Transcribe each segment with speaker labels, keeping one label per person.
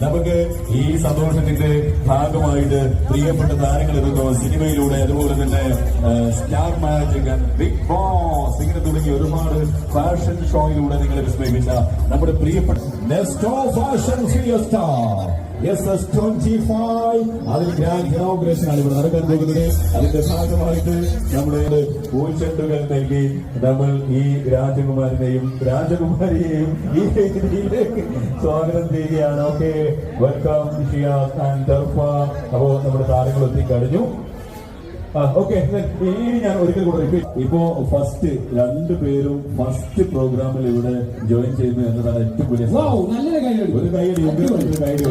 Speaker 1: നമുക്ക് ഈ സന്തോഷത്തിന്റെ ഭാഗമായിട്ട് പ്രിയപ്പെട്ട താരങ്ങൾ എത്തുന്നു സിനിമയിലൂടെ അതുപോലെ തന്നെ സ്റ്റാർ മാജിക് ബിഗ് ബോസ് ഇങ്ങനെ തുടങ്ങി ഒരുപാട് ഫാഷൻ ഷോയിലൂടെ നിങ്ങളെ വിസ്മയിപ്പിച്ച നമ്മുടെ പ്രിയപ്പെട്ട fashion fiesta S S twenty five അതിൽ ഗ്രാൻഡ് ഇനോഗ്രേഷൻ ആണ് ഇവിടെ നടക്കാൻ പോകുന്നത്. അതിന്റെ ഭാഗമായിട്ട് നമ്മുടെ പൂച്ചെണ്ടുകൾ നൽകി നമ്മൾ ഈ രാജകുമാരനെയും രാജകുമാരിയെയും ഈ രീതിയിലേക്ക് സ്വാഗതം ചെയ്യുകയാണ്. ഓക്കെ വെൽക്കം ആൻഡ് അപ്പോ നമ്മുടെ താരങ്ങൾ എത്തിക്കഴിഞ്ഞു ഓക്കെ ഇനി ഞാൻ ഒരിക്കൽ കൂടെ. ഇപ്പോ ഫസ്റ്റ് രണ്ടു പേരും ഫസ്റ്റ് പ്രോഗ്രാമിൽ ഇവിടെ ജോയിൻ ചെയ്യുന്നു എന്നതാണ് ഏറ്റവും വലിയ. ഒരു കൈയടി ഒരു കൈയടി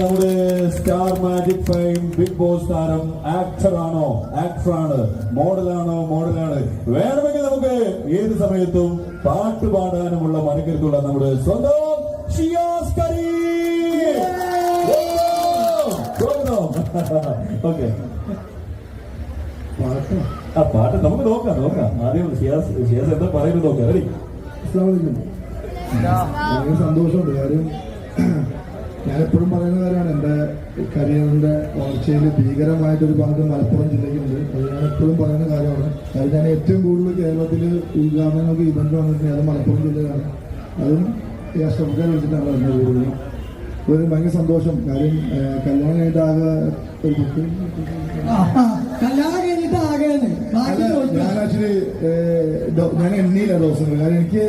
Speaker 1: നമ്മുടെ star magic fame big boss താരം ആക്ടർ ആണോ? ആക്ടർ ആണ്. മോഡലാണോ മോഡലാണ് വേണമെങ്കിൽ നമുക്ക് ഏത് സമയത്തും പാട്ട് പാടാനുമുള്ള മനക്കരുത്തുള്ള നമ്മുടെ സ്വന്തം ഷിയാസ് ഓക്കെ
Speaker 2: പാട്ടോ
Speaker 1: ആ പാട്ട് നമുക്ക് നോക്കാം നോക്കാം. ആദ്യം ഷിയാസ് ഷിയാസ് എന്താ പറയുന്നത് നോക്കാം റെഡി
Speaker 2: ഭയങ്കര സന്തോഷമുണ്ട്. കാര്യം ഞാൻ എപ്പോഴും പറയുന്ന കാര്യമാണ്. എന്റെ കരിയറിന്റെ വളർച്ചയിൽ ഭീകരമായിട്ടൊരു ഭാഗം മലപ്പുറം ജില്ലയ്ക്കുണ്ട്. അത് ഞാൻ എപ്പോഴും പറയുന്ന കാര്യമാണ്. അത് ഞാൻ ഏറ്റവും കൂടുതൽ കേരളത്തിൽ ഉദ്ഘാടനങ്ങൾക്ക് ഇവന്റ് വന്നിട്ടുണ്ട് അത് മലപ്പുറം ജില്ലയിലാണ്. അതും ഈ അഷ്ടമുഖ വെച്ചിട്ടാണ് എന്റെ കൂടുതലും ഒരു ഭയങ്കര സന്തോഷം. കാര്യം കല്യാണം കഴിഞ്ഞിട്ട് ആകെ ഒരു കുട്ടി. ഞാൻ ആക്ച്വലി ഞാൻ എണ്ണിയില്ല ദിവസങ്ങൾ കാരണം എനിക്ക്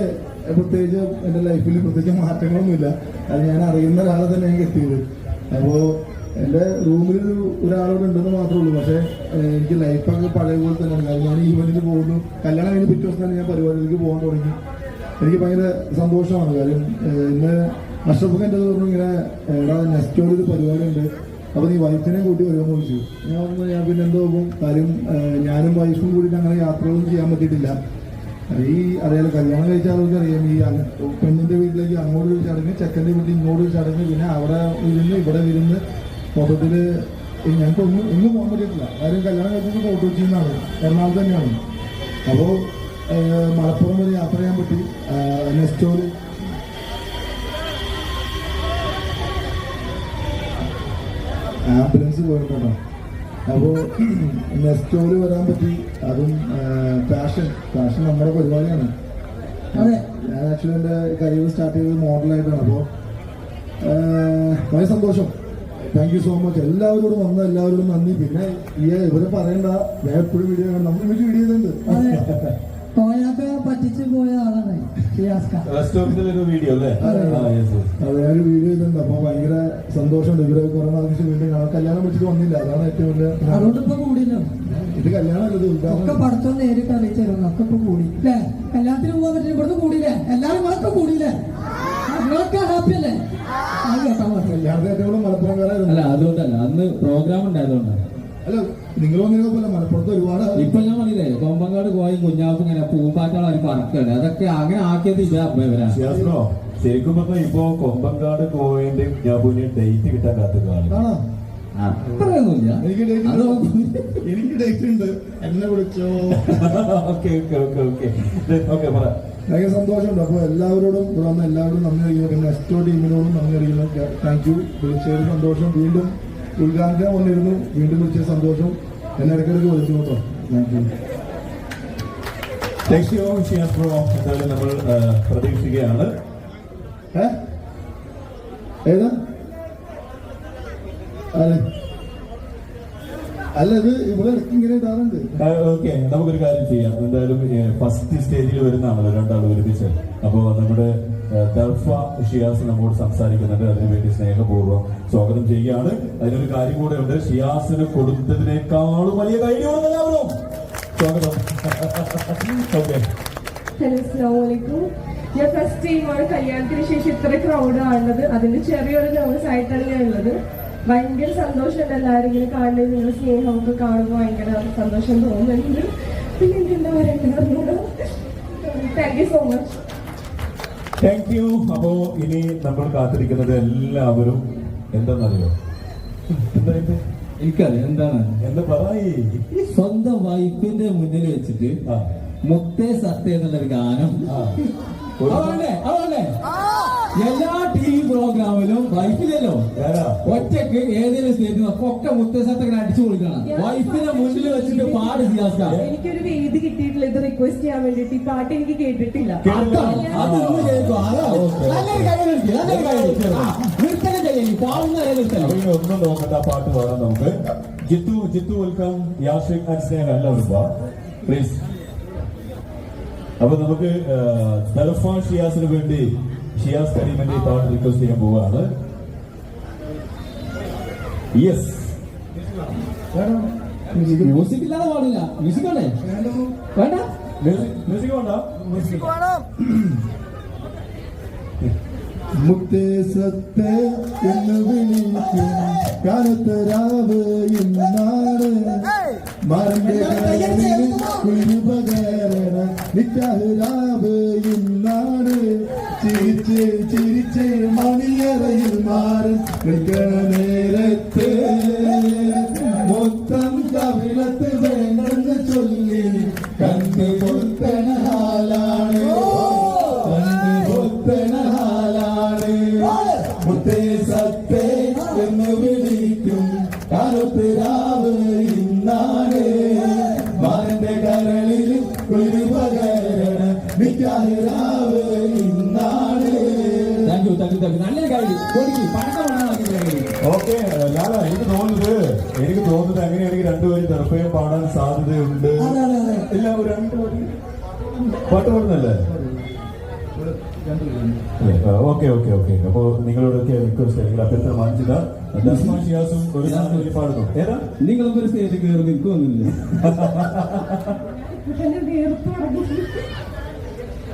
Speaker 2: പ്രത്യേകിച്ച് എന്റെ ലൈഫിൽ പ്രത്യേകിച്ച് മാറ്റങ്ങളൊന്നുമില്ല. അത് ഞാൻ അറിയുന്ന ഒരാളെ തന്നെ എനിക്ക് എത്തിയത് അപ്പോ എന്റെ റൂമിൽ ഒരു ഒരാളോട് ഉണ്ടെന്ന് മാത്രമേ ഉള്ളൂ. പക്ഷെ എനിക്ക് ലൈഫൊക്കെ പഴയ പോലെ തന്നെ കാരണം ഞാൻ ഈവനിൽ പോകുന്നു. കല്യാണം കഴിഞ്ഞ് പിറ്റേ ദിവസം ഞാൻ പരിപാടിയിലേക്ക് പോകാൻ തുടങ്ങി. എനിക്ക് ഭയങ്കര സന്തോഷമാണ്. കാര്യം ഇന്ന് അഷ്റഫൊക്കെ എന്റെ പറഞ്ഞു ഇങ്ങനെ എടാ നെക്സ്റ്റ് ഒരു പരിപാടി ഉണ്ട് അപ്പൊ നീ വൈഫിനെ കൂട്ടി വരുമെന്ന് ചോദിച്ചു ഞാൻ പറഞ്ഞു ഞാൻ പിന്നെ എന്തോ പോകും കാര്യം ഞാനും വൈഫും കൂടിയിട്ട് അങ്ങനെ യാത്രകളൊന്നും ചെയ്യാൻ പറ്റിയിട്ടില്ല. ഈ അറിയാലോ കല്യാണം കഴിച്ച അറിയാം ഈ പെണ്ണിന്റെ വീട്ടിലേക്ക് അങ്ങോട്ട് ഒരു ചടങ്ങ് ചെക്കന്റെ വീട്ടിൽ ഇങ്ങോട്ട് ഒരു ചടങ്ങ് പിന്നെ അവിടെ ഇരുന്ന് ഇവിടെ ഇരുന്ന് മൊത്തത്തിൽ ഞങ്ങൾക്ക് ഞങ്ങൾക്കൊന്നും എങ്ങും പോകാൻ പറ്റിയിട്ടില്ല. കാര്യം കല്യാണം കഴിച്ചത് ഫോട്ടോ ചെയ്യുന്നതാണ് എറണാകുളത്ത് തന്നെയാണ്. അപ്പോൾ മലപ്പുറം വരെ യാത്ര ചെയ്യാൻ പറ്റി. നെസ്റ്റോൽ ആംബുലൻസ് പോയിട്ടുണ്ടോ. അപ്പോൾ നെസ്റ്റോൽ വരാൻ പറ്റി. അതും പാഷൻ പാഷൻ നമ്മുടെ പരിപാടിയാണ്.
Speaker 3: അതെ.
Speaker 2: ഞാൻ ആക്ച്വലി എന്റെ കരിയർ സ്റ്റാർട്ട് ചെയ്തത് മോഡലായിട്ടാണ് അപ്പോൾ വളരെ സന്തോഷം. താങ്ക് യു സോ മച്ച് എല്ലാവരോടും വന്ന എല്ലാവരോടും നന്ദി. പിന്നെ ഇവരെ പറയണ്ട ഞാൻ എപ്പോഴും വീഡിയോ നമ്മൾ വീഡിയോ ചെയ്തിട്ടുണ്ട്
Speaker 3: പോയപ്പോ പറ്റിച്ചു പോയ ആളാണ്
Speaker 1: വീഡിയോ അല്ലേ? ആ യെസ്
Speaker 2: അത് വീഡിയോ ചെയ്തിട്ടുണ്ട് അപ്പോൾ ഭയങ്കര സന്തോഷമുണ്ട്. ഇവരെ കുറെ നാൾക്ക് വീണ്ടും കാണാം കല്യാണം വെച്ചിട്ട് വന്നില്ല. അതാണ് ഏറ്റവും വലിയ
Speaker 3: അതുകൊണ്ട് ഇപ്പൊ കൂടില്ലോ
Speaker 2: ഇത് കല്യാണം അല്ലത്
Speaker 3: ഒക്കെ പഠിത്തം നേരിട്ട് അറിയിച്ചു ഒക്കെ ഇപ്പൊ കൂടി. അല്ലേ കല്യാണത്തിന് പോകാൻ പറ്റില്ല. ഇവിടുന്ന് കൂടിയില്ലേ? എല്ലാരും നിങ്ങളൊക്കെ കൂടിയില്ലേ? നിങ്ങളൊക്കെ ഹാപ്പി അല്ലേ?
Speaker 2: കല്യാണത്തിന് ഏറ്റവും മലപ്പുറംകാരായിരുന്നു
Speaker 4: അല്ല അതുകൊണ്ടല്ല. അന്ന് പ്രോഗ്രാം ഉണ്ടായതുകൊണ്ടാണ്.
Speaker 2: അല്ല നിങ്ങൾ വന്നതിനെ പോലെ മലപ്പുറത്ത് ഒരുപാട്
Speaker 4: ഇപ്പൊ ഞാൻ പറഞ്ഞില്ലേ കൊമ്പങ്കാട് പോയി കുഞ്ഞാപ്പ് ഇങ്ങനെ പൂമ്പാറ്റാൾ അവർ പറക്കാണ് അതൊക്കെ അങ്ങനെ ആക്കിയത് ഇതാ
Speaker 1: ഷിയാസ്ബ്രോ ശരിക്കും പറഞ്ഞാൽ ഇപ്പോ കൊമ്പങ്കാട് പോയിന്റ് പുതിയ ഡേറ്റ് കിട്ടാൻ കാത്തുകയാണ്
Speaker 2: എനിക്ക് ഡേറ്റ് എനിക്ക് ഡേറ്റ് ഉണ്ട്. എന്നെ വിളിച്ചോ.
Speaker 1: Okay okay okay okay okay പറ.
Speaker 2: ഭയങ്കര സന്തോഷമുണ്ട്. അപ്പോൾ എല്ലാവരോടും ഇവിടെ വന്ന എല്ലാവരോടും നന്ദി അറിയിക്കുന്നു. എസ്റ്റോ ടീമിനോടും നന്ദി അറിയിക്കുന്നു. താങ്ക് യു വിളിച്ചൊരു സന്തോഷം. വീണ്ടും ഉദ്ഘാടനം വന്നിരുന്നു. വീണ്ടും വിളിച്ച സന്തോഷം. എന്നെ ഇടയ്ക്കിടയ്ക്ക് വിളിച്ചു കേട്ടോ താങ്ക് യു
Speaker 1: ഷിയാസ് ബ്രോ എന്തായാലും നമ്മൾ പ്രതീക്ഷിക്കുകയാണ്.
Speaker 2: ഏതാ? അതെ അല്ല ഇത് ഇവിടെ ഇടയ്ക്ക് ഇങ്ങനെ ഇടാറുണ്ട്.
Speaker 1: ഓക്കെ. നമുക്കൊരു കാര്യം ചെയ്യാം. എന്തായാലും ഫസ്റ്റ് സ്റ്റേജിൽ വരുന്നതാണല്ലോ രണ്ടാൾ ഒരുമിച്ച്. അപ്പോൾ നമ്മുടെ ദർഫ ഷിയാസ് നമ്മോട് സംസാരിക്കുന്നുണ്ട്. അതിനുവേണ്ടി സ്നേഹപൂർവം സ്വാഗതം ചെയ്യുകയാണ്. അതിനൊരു കാര്യം കൂടെ ഉണ്ട് ഷിയാസിന് കൊടുത്തതിനേക്കാളും വലിയ ധൈര്യമാണ് എല്ലാവരും. സ്വാഗതം. ഓക്കെ.
Speaker 5: ഹലോ ഞാൻ ഫസ്റ്റ് ടൈമാണ് കല്യാണത്തിന് ശേഷം ഇത്ര ക്രൗഡ് ആണുള്ളത് അതിന്റെ ചെറിയൊരു നെർവസ് ആയിട്ടാണ് ഞാൻ ഉള്ളത് ഭയങ്കര സന്തോഷമുണ്ട് എല്ലാവരും ഇങ്ങനെ കാണുന്നത്. നിങ്ങളുടെ സ്നേഹമൊക്കെ കാണുമ്പോൾ ഭയങ്കര സന്തോഷം തോന്നുന്നുണ്ട്. പിന്നെ എനിക്ക് എന്താ പറയണ്ടത്? Thank you so much
Speaker 1: thank you അപ്പോ ഇനി നമ്മൾ കാത്തിരിക്കുന്നത് എല്ലാവരും എന്താണെന്നറിയോ?
Speaker 4: എനിക്കറിയാം. എന്താണ്?
Speaker 1: എന്താ പറയേ.
Speaker 4: സ്വന്തം വൈഫിന്റെ മുന്നിൽ വെച്ചിട്ട് മുത്തേ സത്യ എന്നുള്ള ഒരു ഗാനം. അതല്ലേ അതല്ലേ എല്ലാ ടി പ്രോഗ്രാമിലും വൈഫിലല്ലോ? ഒറ്റയ്ക്ക് ഏതെങ്കിലും സ്റ്റേജിൽ ഒക്കെ മുത്തശ്ശത്തൊക്കെ അടിച്ചു കൊടുക്കണം വൈഫിനെ മുന്നിൽ വെച്ചിട്ട് പാട് സിയാസ്ക
Speaker 5: എനിക്കൊരു വേദി കിട്ടിയിട്ടില്ല. ഇത് റിക്വസ്റ്റ് ചെയ്യാൻ വേണ്ടിട്ട് ഈ പാട്ട് എനിക്ക് കേട്ടിട്ടില്ല.
Speaker 4: എടുക്ക്. ചെയ്യണം പാടുന്ന
Speaker 1: ഒന്നും നോക്കണ്ട. ആ പാട്ട് പാടാം നമുക്ക്. ജിത്തു ജിത്തു വെൽക്കം യാഷിക് ആൻഡ് സ്നേഹ എല്ലാവരും പ്ലീസ് അപ്പൊ നമുക്ക് ദർഫാൻ ഷിയാസിന് വേണ്ടി ഷിയാസ് കരീമിന്റെ ഈ പാട്ട് റിക്വസ്റ്റ് ചെയ്യാൻ പോവുകയാണ് യെസ്
Speaker 4: മ്യൂസിക് ഇല്ലാതെ പാടില്ല. മ്യൂസിക് വേണ്ടേ? വേണ്ട?
Speaker 1: മ്യൂസിക് വേണ്ട?
Speaker 2: മുത്തേ സത്തേ എന്ന് വിളിക്കും. കാലത്ത് രാവ് ഇന്നാണ്. മറന്റെ കുളിരു പകരണ നിക്കാഹ് രാവ് ഇന്നാണ് ചിരിച്ച് ചിരിച്ച് മണിയറയിൽ മാറി നിൽക്കണ നേരത്ത് മൊത്തം കവിളത്ത് വേണ്ടെന്ന് ചൊല്ലി കണ്ടു പൊത്തന ഹാലാണ് കണ്ണ് പൊത്തണ ഹാലാണ് മുത്തേ സത്തേ എന്ന് വിളിക്കും കാലത്ത് രാവ് ഇന്നാണ് മാറിന്റെ കരളിൽ
Speaker 1: ഓക്കെ. ലാല എനിക്ക് തോന്നുന്നത് എനിക്ക് തോന്നുന്നത് അങ്ങനെയാണെങ്കിൽ രണ്ടുപേരും ദർഭയം പാടാൻ സാധ്യതയുണ്ട്.
Speaker 3: അതെ അതെ അതെ.
Speaker 1: ഇല്ല ഒരു രണ്ട് വരി പാട്ട് പാടുന്നല്ലേ ഓക്കെ ഓക്കെ ഓക്കെ. അപ്പോ നിങ്ങളോടൊക്കെ റിക്വസ്റ്റ് അല്ലെങ്കിൽ അഭ്യർത്ഥന ദർശന ഷിയാസും ഒരു വരി പാടുന്നു. ഏതാ?
Speaker 4: നിങ്ങളൊക്കെ ഒരു സ്റ്റേജിൽ കയറി
Speaker 5: നിൽക്കുമെന്നില്ല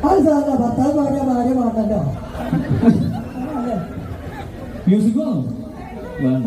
Speaker 3: അത് സാറില്ല ഭർത്താവ് പാടിയ ഭാര്യ പാട്ടല്ലോ
Speaker 4: മ്യൂസിക് വേണോ വേണ്ട